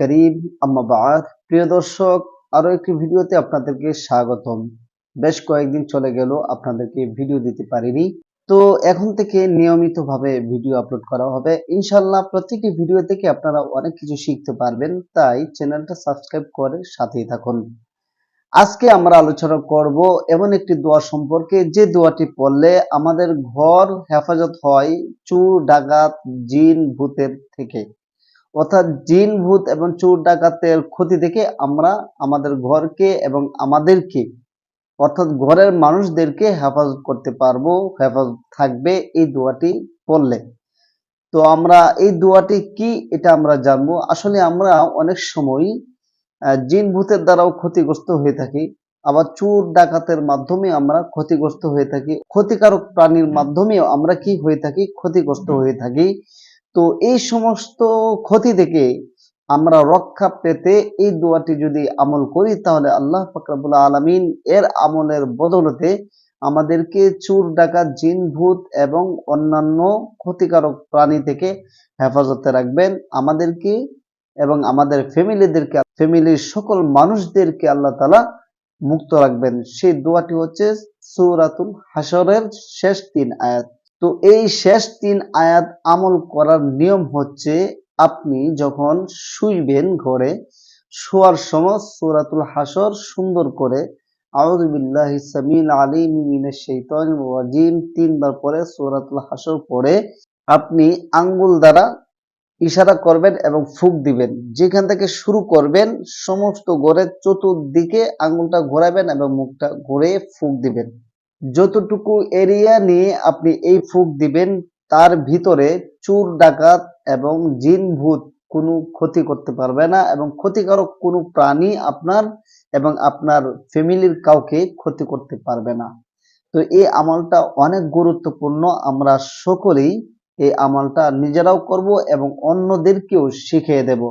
করিম প্রিয় দর্শক একটি আপনাদেরকে স্বাগতম। বেশ কয়েকদিন চলে আপনাদেরকে ভিডিও দিতে পারিনি। তো এখন থেকে ভিডিও আপলোড করা হবে। ইনশাল্লাহ প্রত্যেকটি ভিডিও থেকে আপনারা অনেক কিছু শিখতে পারবেন। তাই চ্যানেলটা সাবস্ক্রাইব করে সাথেই থাকুন। আজকে আমরা আলোচনা করব এমন একটি দোয়া সম্পর্কে। যে দোয়াটি পড়লে আমাদের ঘর হেফাজত হয় চুর, ডাকাত, জিন, ভূতের থেকে। অর্থাৎ জিন, ভূত এবং চোর ডাকাতের ক্ষতি থেকে আমরা আমাদের ঘরকে এবং আমাদেরকে, অর্থাৎ ঘরের মানুষদেরকে হেফাজত করতে পারব, হেফাজত থাকবে এই দোয়াটি পড়লে। তো আমরা এই দোয়াটি কি, এটা আমরা জানব। আসলে আমরা অনেক সময় জিন ভূতের দ্বারাও ক্ষতিগ্রস্ত হয়ে থাকি। আবার চুর ডাকাতের মাধ্যমে আমরা ক্ষতিগ্রস্ত হয়ে থাকি। ক্ষতিকারক প্রাণীর মাধ্যমেও আমরা কি হয়ে থাকি? ক্ষতিগ্রস্ত হয়ে থাকি। তো এই সমস্ত ক্ষতি থেকে আমরা রক্ষা পেতে এই দোয়াটি যদি আমল করি, তাহলে আল্লাহ ফকরাবুল আলমিন এর আমলের বদলতে আমাদেরকে চুর, ডাকাত, জিন, ভূত এবং অন্যান্য ক্ষতিকারক প্রাণী থেকে হেফাজতে রাখবেন। আমাদেরকে এবং আমাদের ফ্যামিলিদেরকে ফ্যামিলির সকল মানুষদেরকে আল্লাহ তালা মুক্ত রাখবেন। সেই দোয়াটি হচ্ছে সৌরাতুল হাসরের শেষ তিন আয়াত। তো এই শেষ তিন আয়াত আমল করার নিয়ম হচ্ছে আপনি যখন শুইবেন ঘরে, শোয়ার সময় সৌরাতুল হাসর সুন্দর করে আউযুবিল্লাহি সামিল শাইতানির রাজিম তিনবার পরে সৌরাতুল হাসর পড়ে আপনি আঙ্গুল দ্বারা ইশারা করবেন এবং ফুক দিবেন। যেখান থেকে শুরু করবেন, সমস্ত ঘরের চতুর্দিকে আঙ্গুলটা ঘোরাবেন এবং মুখটা ঘুরে ফুক দিবেন। যতটুকু এরিয়া নিয়ে আপনি এই ফুক দিবেন, তার ভিতরে চুর, ডাকাত এবং জিন, ভূত কোনো ক্ষতি করতে পারবে না এবং ক্ষতিকারক কোনো প্রাণী আপনার এবং আপনার ফ্যামিলির কাউকে ক্ষতি করতে পারবে না। তো এই আমলটা অনেক গুরুত্বপূর্ণ। আমরা সকলেই এই আমলটা নিজেরাও করব এবং অন্যদেরকেও শিখিয়ে দেব।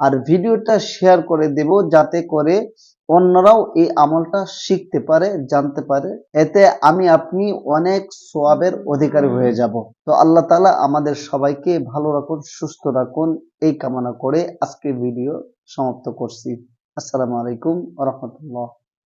আর ভিডিওটা শেয়ার করে দেব যাতে করে অন্যরাও এই আমলটা শিখতে পারে, জানতে পারে। এতে আমি, আপনি অনেক সোয়াবের অধিকারী হয়ে যাব। তো আল্লাহ তালা আমাদের সবাইকে ভালো রাখুন, সুস্থ রাখুন। এই কামনা করে আজকে ভিডিও সমাপ্ত করছি। আসসালামু আলাইকুম রহমতুল্লাহ।